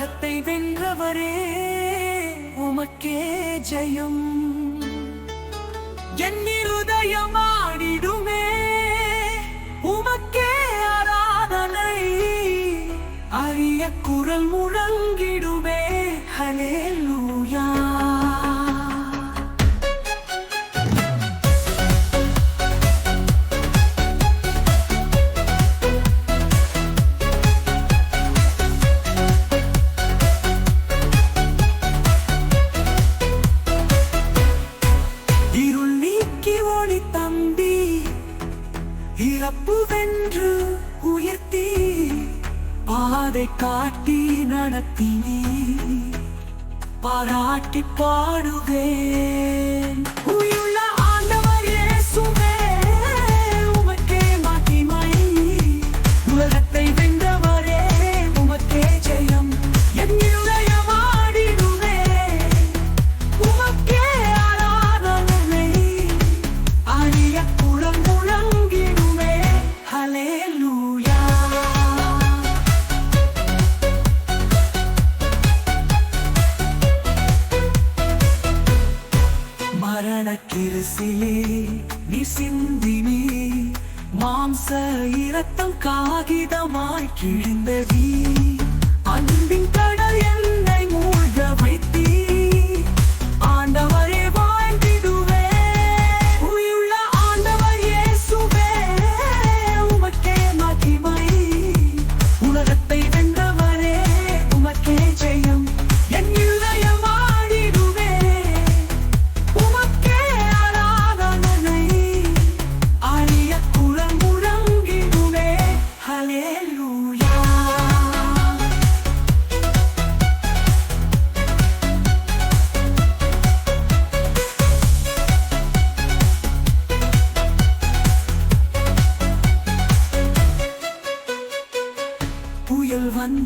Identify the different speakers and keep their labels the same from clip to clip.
Speaker 1: உலகத்தை வென்றவரே உமக்கே ஜெயம். என் இருதயமாடிடுமே உமக்கே ஆராதனை. அரிய குரல் முழங்கிடுமே ஹலே லூயா ஒளி இறப்பு வென்று உயர்த்தி பாதை காட்டி நடத்தினி பாராட்டி பாடுவேன். மனசிலே நீ சிந்தினே மாம்ச இரத்தம் காகிதமாய் கிழிந்ததி. அன்பின்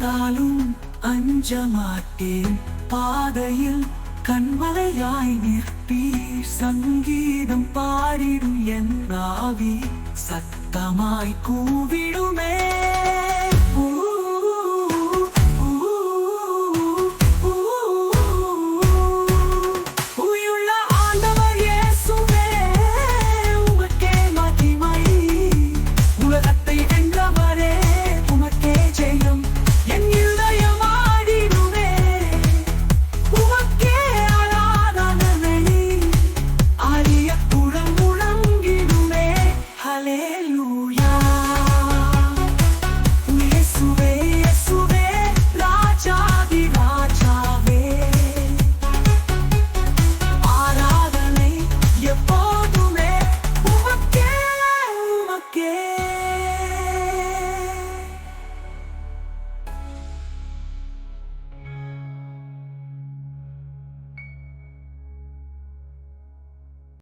Speaker 1: புயல் வந்தாலும் அஞ்ச மாட்டேன். பாதையில் கண்மலையாய் நிற்பீர் சங்கீதம் பாடிடும் என் ஆவி சத்தமாய் கூவிடுமே.